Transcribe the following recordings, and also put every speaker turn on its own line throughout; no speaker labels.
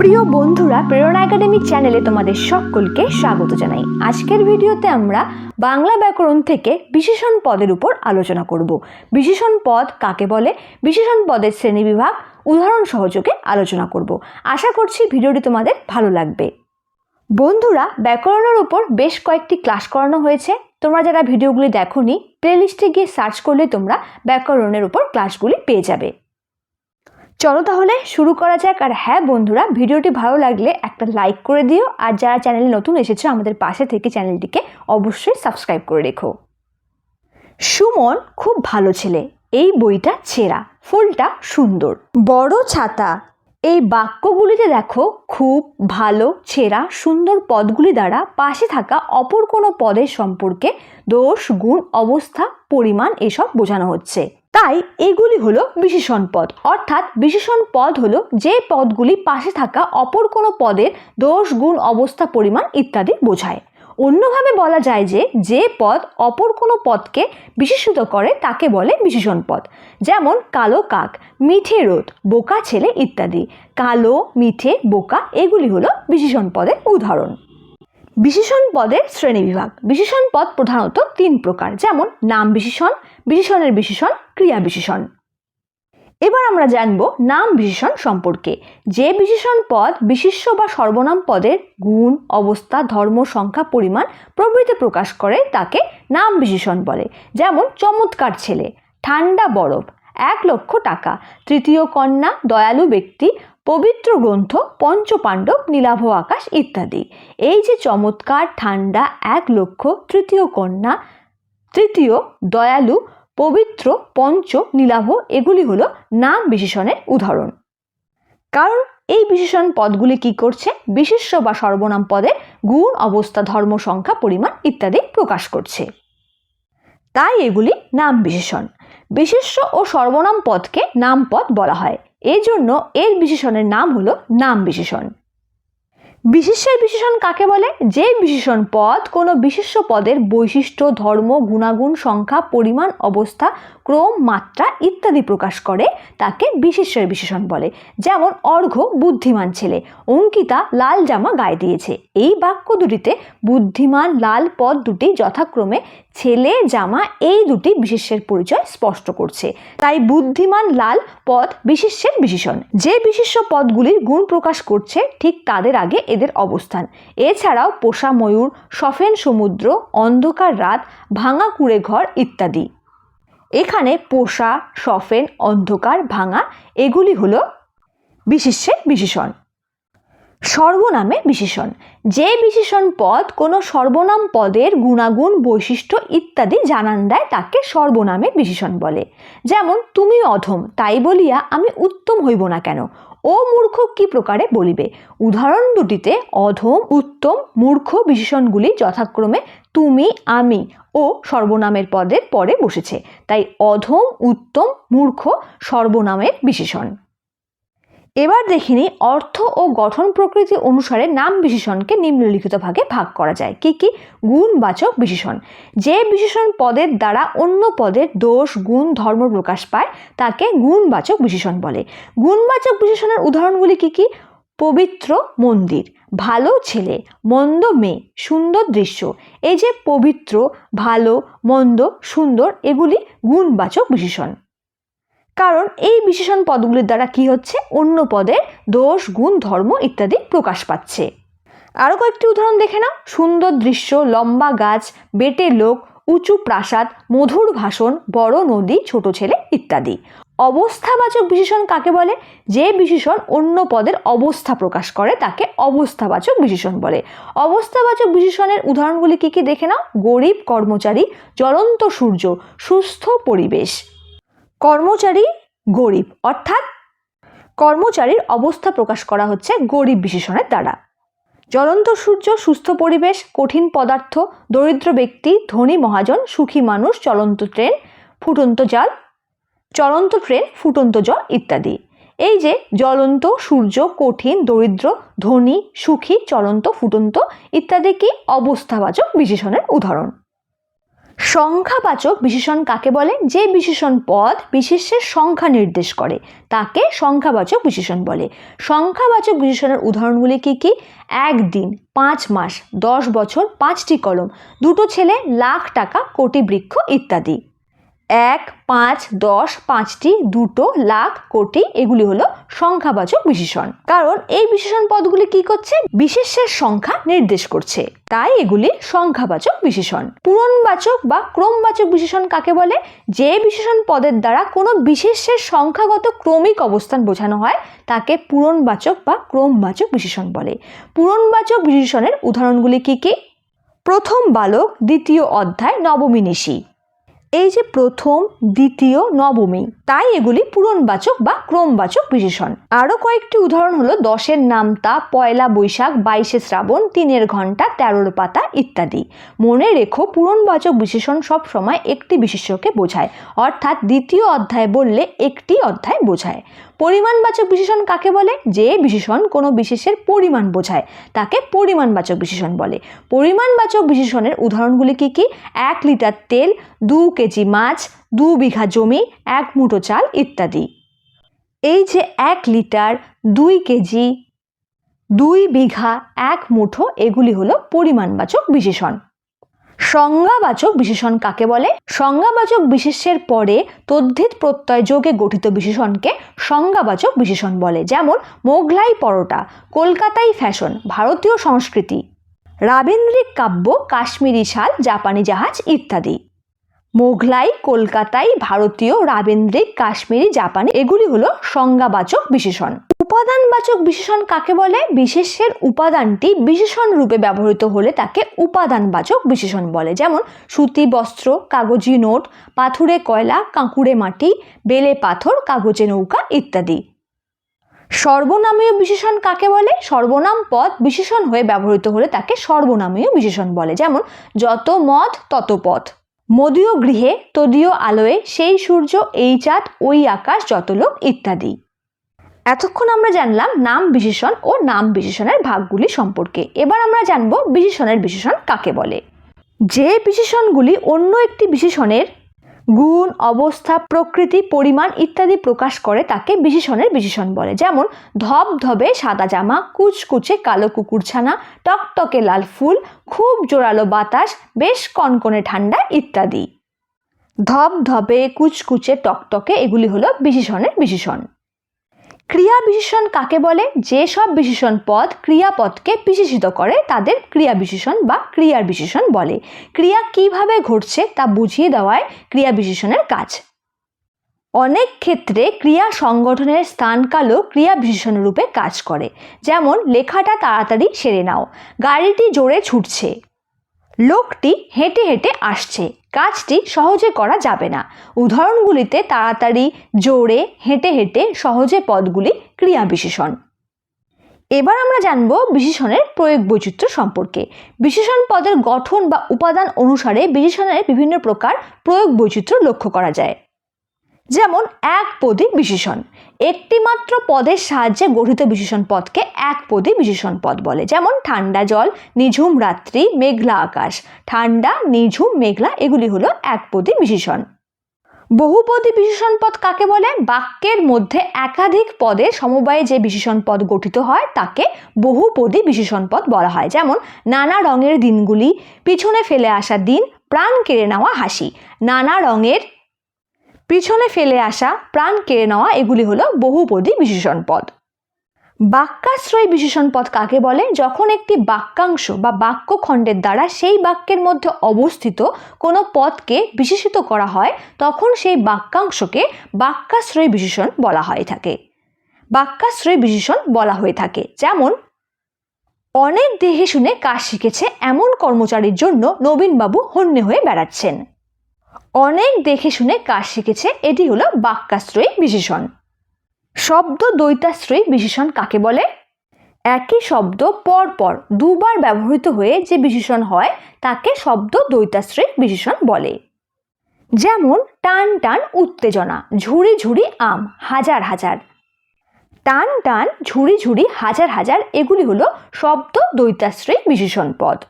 প্রিয় বন্ধুরা, প্রেরণা একাডেমি চ্যানেলে তোমাদের সকলকে স্বাগত জানাই। আজকের ভিডিওতে আমরা বাংলা ব্যাকরণ থেকে বিশেষণ পদের উপর আলোচনা করব। বিশেষণ পদ কাকে বলে? বিশেষণ পদের শ্রেণীবিভাগ উদাহরণ সহযোগে আলোচনা করব। আশা করছি ভিডিওটি তোমাদের ভালো লাগবে। বন্ধুরা, ব্যাকরণের উপর বেশ কয়েকটি ক্লাস করানো হয়েছে। তোমরা যারা ভিডিওগুলি দেখোনি প্লেলিস্টে গিয়ে সার্চ করলে তোমরা ব্যাকরণের উপর ক্লাসগুলি পেয়ে যাবে। চলো তাহলে শুরু করা যাক। আর হ্যাঁ বন্ধুরা, ভিডিওটি ভালো লাগলে একটা লাইক করে দিও। আর যারা চ্যানেলে নতুন এসেছ, আমাদের পাশে থেকে চ্যানেলটিকে অবশ্যই সাবস্ক্রাইব করে রেখো। সুমন খুব ভালো ছেলে। এই বইটা ছেঁড়া, ফুলটা সুন্দর। বড় ছাতা। এই বাক্যগুলিতে দেখো, খুব ভালো, ছেঁড়া, সুন্দর পদগুলি দ্বারা পাশে থাকা অপর কোনো পদের সম্পর্কে দোষ, গুণ, অবস্থা, পরিমাণ এসব বোঝানো হচ্ছে। তাই এগুলি হলো বিশেষণ পদ। অর্থাৎ বিশেষণ পদ হলো যে পদগুলি পাশে থাকা অপর কোনো পদের দোষ, গুণ, অবস্থা, পরিমাণ ইত্যাদি বোঝায়। অন্যভাবে বলা যায় যে যে পদ অপর কোনো পদকে বিশেষিত করে তাকে বলে বিশেষণ পদ। যেমন কালো কাক, মিঠে রোদ, বোকা ছেলে ইত্যাদি। কালো, মিঠে, বোকা এগুলি হলো বিশেষণ পদের উদাহরণ। বিশেষণ পদের শ্রেণীবিভাগ। বিশেষণ পদ প্রধানত তিন প্রকার, যেমন নাম বিশেষণ বিশেষণের বিশেষণ, ক্রিয়া বিশেষণ। এবার আমরা জানব নাম বিশেষণ সম্পর্কে। যে বিশেষণ পদ বিশিষ্য বা সর্বনাম পদের গুণ, অবস্থা, ধর্ম, সংখ্যা, পরিমাণ প্রভৃতি প্রকাশ করে তাকে নাম বিশেষণ বলে। যেমন চমৎকার ছেলে ঠান্ডা বরফ, এক লক্ষ টাকা, তৃতীয় কন্যা, দয়ালু ব্যক্তি, পবিত্র গ্রন্থ, পঞ্চপাণ্ডব, নীলাভ আকাশ ইত্যাদি। এই যে চমৎকার ঠান্ডা এক লক্ষ, তৃতীয় কন্যা, তৃতীয় দয়ালু পবিত্র, পঞ্চ, নীলাভ এগুলি হলো নাম বিশেষণের উদাহরণ। কারণ এই বিশেষণ পদগুলি কি করছে? বিশেষ্য বা সর্বনাম পদে গুণ, অবস্থা, ধর্ম, সংখ্যা, পরিমাণ ইত্যাদি প্রকাশ করছে। তাই এগুলি নাম বিশেষণ। বিশেষ্য ও সর্বনাম পদকে নাম পদ বলা হয়। এই জন্য এর বিশেষণের নাম হলো নাম বিশেষণ। বিশেষ্যের বিশেষণ কাকে বলে? যে বিশেষণ পদ কোনো বিশেষ্য পদের বৈশিষ্ট্য, ধর্ম, গুণাগুণ, সংখ্যা, পরিমাণ, অবস্থা, ক্রম, মাত্রা ইত্যাদি প্রকাশ করে তাকে বিশেষ্যের বিশেষণ বলে। যেমন অর্ঘ্য বুদ্ধিমান ছেলে, অঙ্কিতা লাল জামা গায়ে দিয়েছে। এই বাক্য দুটিতে বুদ্ধিমান লাল পদ দুটি যথাক্রমে ছেলে জামা এই দুটি বিশেষ্যের পরিচয় স্পষ্ট করছে। তাই বুদ্ধিমান লাল পদ বিশেষ্যের বিশেষণ। যে বিশেষ্য পদগুলির গুণ প্রকাশ করছে, ঠিক তাদের আগে এদের অবস্থান। এছাড়াও পোষা ময়ূর, সফেন সমুদ্র, অন্ধকার রাত, ভাঙা কুড়ে ঘর ইত্যাদি। এখানে পোষা, সফেন, অন্ধকার, ভাঙা এগুলি হলো বিশেষ্যের বিশেষণ। সর্বনামে বিশেষণ। যে বিশেষণ পদ কোনো সর্বনাম পদের গুণাগুণ, বৈশিষ্ট্য ইত্যাদি জানান দেয় তাকে সর্বনামে বিশেষণ বলে। যেমন, তুমি অধম, তাই বলিয়া আমি উত্তম হইব না কেন? ও মূর্খ কি প্রকারে বলিবে? উদাহরণ দুটিতে অধম, উত্তম, মূর্খ বিশেষণগুলি যথাক্রমে তুমি, আমি ও সর্বনামের পদের পরে বসেছে। তাই অধম, উত্তম, মূর্খ সর্বনামের বিশেষণ। এবার দেখিনি অর্থ ও গঠন প্রকৃতি অনুসারে নাম বিশেষণকে নিম্নলিখিত ভাগে ভাগ করা যায়। কি কি? গুণবাচক বিশেষণ। যে বিশেষণ পদের দ্বারা অন্য পদের দোষ, গুণ, ধর্ম প্রকাশ পায়, তাকে গুণবাচক বিশেষণ বলে। গুণবাচক বিশেষণের উদাহরণগুলি কি কি? পবিত্র মন্দির, ভালো ছেলে, মন্দ মেয়ে, সুন্দর দৃশ্য। এই যে পবিত্র, ভালো, মন্দ, সুন্দর, এগুলি গুণবাচক বিশেষণ। কারণ এই বিশেষণ পদগুলির দ্বারা কি হচ্ছে? অন্য পদের দোষ, গুণ, ধর্ম ইত্যাদি প্রকাশ পাচ্ছে। আরও কয়েকটি উদাহরণ দেখে নাও। সুন্দর দৃশ্য, লম্বা গাছ, বেটে লোক, উঁচু প্রাসাদ, মধুর ভাষণ বড় নদী, ছোট ছেলে ইত্যাদি। অবস্থাবাচক বিশেষণ কাকে বলে? যে বিশেষণ অন্য পদের অবস্থা প্রকাশ করে, তাকে অবস্থাবাচক বিশেষণ বলে। অবস্থাবাচক বিশেষণের উদাহরণগুলি কি কি দেখে নাও? গরিব কর্মচারী, জ্বলন্ত সূর্য, সুস্থ পরিবেশ। কর্মচারী গরিব, অর্থাৎ কর্মচারীর অবস্থা প্রকাশ করা হচ্ছে গরিব বিশেষণের দ্বারা। জ্বলন্ত সূর্য, সুস্থ পরিবেশ, কঠিন পদার্থ, দরিদ্র ব্যক্তি, ধনী মহাজন, সুখী মানুষ চলন্ত ট্রেন, ফুটন্ত জাল চলন্ত ট্রেন, ফুটন্ত জল ইত্যাদি। এই যে জ্বলন্ত, সূর্য, কঠিন, দরিদ্র, ধনী, সুখী, চলন্ত, ফুটন্ত ইত্যাদি কি অবস্থাবাচক বিশেষণের উদাহরণ? সংখ্যাবাচক বিশেষণ কাকে বলে? যে বিশেষণ পদ বিশেষের সংখ্যা নির্দেশ করে, তাকে সংখ্যাবাচক বিশেষণ বলে। সংখ্যাবাচক বিশেষণের উদাহরণগুলি কি কি? একদিন, পাঁচ মাস, দশ বছর, পাঁচটি কলম, দুটো ছেলে, লাখ টাকা, কোটি বৃক্ষ ইত্যাদি। এক, পাঁচ, দশ, পাঁচটি, দুটো, লাখ, কোটি, এগুলি হলো সংখ্যাবাচক বিশেষণ। কারণ এই বিশেষণ পদগুলি কি করছে? বিশেষের সংখ্যা নির্দেশ করছে। তাই এগুলি সংখ্যাবাচক বিশেষণ। পূরণবাচক বা ক্রমবাচক বিশেষণ কাকে বলে? যে বিশেষণ পদের দ্বারা কোনো বিশেষের সংখ্যাগত ক্রমিক অবস্থান বোঝানো হয়, তাকে পূরণবাচক বা ক্রমবাচক বিশেষণ বলে। পূরণবাচক বিশেষণের উদাহরণগুলি কী কী? প্রথম বালক, দ্বিতীয় অধ্যায়, নবমী নিশি। এই যে প্রথম, দ্বিতীয়, নবমী, তাই এগুলি পূরণবাচক বা ক্রমবাচক বিশেষণ। আরও কয়েকটি উদাহরণ হলো দশের নামতা পয়লা বৈশাখ, বাইশে শ্রাবণ, তিনের ঘণ্টা তেরোর পাতা ইত্যাদি। মনে রেখো, পূরণবাচক বিশেষণ সব সময় একটি বিশেষ্যকে বোঝায়, অর্থাৎ দ্বিতীয় অধ্যায় বললে একটি অধ্যায় বোঝায়। পরিমাণবাচক বিশেষণ কাকে বলে? যে বিশেষণ কোনো বিশেষের পরিমাণ বোঝায়, তাকে পরিমাণবাচক বিশেষণ বলে। পরিমাণবাচক বিশেষণের উদাহরণগুলি কি কি? এক লিটার তেল, দু কেজি মাছ, দু বিঘা জমি, এক মুঠো চাল ইত্যাদি। এই যে এক লিটার, দুই কেজি, দুই বিঘা, এক মুঠো, এগুলি হলো পরিমাণবাচক বিশেষণ। সংজ্ঞাবাচক বিশেষণ কাকে বলে? সংজ্ঞাবাচক বিশেষের পরে তদ্ধিত প্রত্যয় যোগে গঠিত বিশেষণকে সংজ্ঞাবাচক বিশেষণ বলে, যেমন মোগলাই পরোটা, কলকাতাই ফ্যাশন, ভারতীয় সংস্কৃতি, রাবেন্দ্রিক কাব্য, কাশ্মীরি শাল, জাপানি জাহাজ ইত্যাদি। মোগলাই কলকাতাই, ভারতীয় রাবেন্দ্রিক কাশ্মীরি, জাপানি, এগুলি হলো সংজ্ঞাবাচক বিশেষণ। উপাদানবাচক বিশেষণ কাকে বলে? বিশেষের উপাদানটি বিশেষণ রূপে ব্যবহৃত হলে তাকে উপাদানবাচক বিশেষণ বলে। যেমন সুতি, বস্ত্র, কাগজি নোট, পাথুরে কয়লা, কাঁকুড়ে মাটি, বেলে পাথর, কাগজে নৌকা ইত্যাদি। সর্বনামীয় বিশেষণ কাকে বলে? সর্বনাম পদ বিশেষণ হয়ে ব্যবহৃত হলে তাকে সর্বনামীয় বিশেষণ বলে। যেমন যত মত তত পথ মদীয় গৃহে তদীয় আলোয়ে সেই সূর্য, এই চাঁদ, ওই আকাশ, যত লোক ইত্যাদি। এতক্ষণ আমরা জানলাম নাম বিশেষণ ও নাম বিশেষণের ভাগগুলি সম্পর্কে। এবার আমরা জানব বিশেষণের বিশেষণ কাকে বলে। যে বিশেষণগুলি অন্য একটি বিশেষণের গুণ, অবস্থা, প্রকৃতি, পরিমাণ ইত্যাদি প্রকাশ করে তাকে বিশেষণের বিশেষণ বলে। যেমন ধবধবে সাদা জামা, কুচকুচে কালো কুকুরছানা টকটকে লাল ফুল, খুব জোরালো বাতাস, বেশ কনকনে ঠান্ডা ইত্যাদি। ধবধবে কুচকুচে টকটকে এগুলি হলো বিশেষণের বিশেষণ। ক্রিয়া বিশেষণ কাকে বলে? যে সব বিশেষণ পদ ক্রিয়াপদকে বিশেষিত করে, তাদের ক্রিয়া বিশেষণ বা ক্রিয়ার বিশেষণ বলে। ক্রিয়া কীভাবে ঘটছে তা বুঝিয়ে দেওয়ায় ক্রিয়া বিশেষণের কাজ। অনেক ক্ষেত্রে ক্রিয়া সংগঠনের স্থানকালও ক্রিয়া বিশেষণ রূপে কাজ করে। যেমন, লেখাটা তাড়াতাড়ি সেরে নাও। গাড়িটি জোরে ছুটছে। লোকটি হেঁটে হেঁটে আসছে। কাজটি সহজে করা যাবে না। উদাহরণগুলিতে তাড়াতাড়ি, জোরে, হেঁটে হেঁটে সহজে পদগুলি ক্রিয়া বিশেষণ। এবার আমরা জানব বিশেষণের প্রয়োগ বৈচিত্র্য সম্পর্কে। বিশেষণ পদের গঠন বা উপাদান অনুসারে বিশেষণের বিভিন্ন প্রকার প্রয়োগ বৈচিত্র্য লক্ষ্য করা যায়। যেমন এক পদী বিশেষণ। একটি মাত্র পদের সাহায্যে গঠিত বিশেষণ পদকে এক পদী বিশেষণ পদ বলে। যেমন ঠান্ডা জল, নিঝুম রাত্রি, মেঘলা আকাশ। ঠান্ডা, নিঝুম, মেঘলা এগুলি হলো এক পদী বিশেষণ। বহুপদী বিশেষণ পদ কাকে বলে? বাক্যের মধ্যে একাধিক পদে সমবায়ে যে বিশেষণ পদ গঠিত হয় তাকে বহুপদী বিশেষণ পদ বলা হয়। যেমন নানা রঙের দিনগুলি, পিছনে ফেলে আসা দিন, প্রাণ কেড়ে নেওয়া হাসি। নানা রঙের পিছনে ফেলে আসা প্রাণ কেড়ে নেওয়া এগুলি হলো বহুপদী বিশেষণ পদ। বাক্যাশ্রয় বিশেষণ পদ কাকে বলে? যখন একটি বাক্যাংশ বা বাক্যখণ্ডের দ্বারা সেই বাক্যের মধ্যে অবস্থিত কোনো পদকে বিশেষিত করা হয়, তখন সেই বাক্যাংশকে বাক্যাশ্রয় বিশেষণ বলা হয়ে থাকে। বাক্যাশ্রয় বিশেষণ বলা হয়ে থাকে। যেমন, অনেক দেহে শুনে কাজ শিখেছে এমন কর্মচারীর জন্য নবীনবাবু হন্যে হয়ে বেড়াচ্ছেন। অনেক দেখে শুনে কাজ শিখেছে, এটি হলো বাক্যাশ্রয়ী বিশেষণ। শব্দ দ্বৈতাশ্রয়ী বিশেষণ কাকে বলে? একই শব্দ পর পর দুবার ব্যবহৃত হয়ে যে বিশেষণ হয়, তাকে শব্দ দ্বৈতাশ্রয়ী বিশেষণ বলে। যেমন, টান টান উত্তেজনা, ঝুড়ি ঝুড়ি আম, হাজার হাজার। টান টান, ঝুড়ি ঝুড়ি, হাজার হাজার, এগুলি হলো শব্দ দ্বৈতাশ্রয়ী বিশেষণ পদ।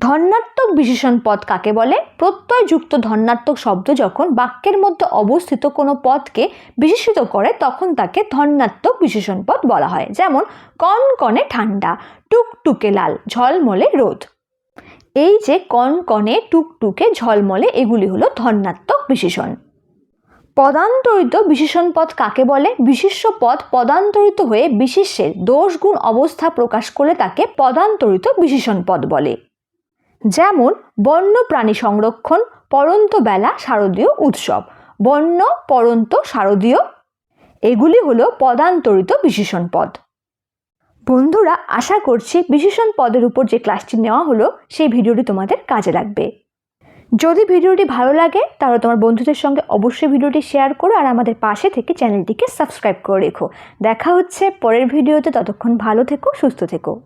ধন্যাত্মক বিশেষণ পদ কাকে বলে? প্রত্যয়যুক্ত ধন্যাত্মক শব্দ যখন বাক্যের মধ্যে অবস্থিত কোনো পদকে বিশেষিত করে, তখন তাকে ধন্যাত্মক বিশেষণ পদ বলা হয়। যেমন কন কনে ঠান্ডা, টুকটুকে লাল, ঝলমলে রোদ। এই যে কন কনে টুকটুকে, ঝলমলে, এগুলি হলো ধন্যাত্মক বিশেষণ। পদান্তরিত বিশেষণ পদ কাকে বলে? বিশেষ্য পদ পদান্তরিত হয়ে বিশেষ্যের দোষগুণ অবস্থা প্রকাশ করলে তাকে পদান্তরিত বিশেষণ পদ বলে। যেমন বন্য প্রাণী সংরক্ষণ, পরন্ত বেলা শারদীয় উৎসব। বন্য, পরন্ত শারদীয়। এগুলি হলো পদান্তরিত বিশেষণ পদ। বন্ধুরা, আশা করছি বিশেষণ পদের উপর যে ক্লাসটি নেওয়া হলো, সেই ভিডিওটি তোমাদের কাজে লাগবে। যদি ভিডিওটি ভালো লাগে, তাহলে তোমার বন্ধুদের সঙ্গে অবশ্যই ভিডিওটি শেয়ার করো আর আমাদের পাশে থেকে চ্যানেলটিকে সাবস্ক্রাইব করে রেখো। দেখা হচ্ছে পরের ভিডিওতে, ততক্ষণ ভালো থেকো, সুস্থ থেকো।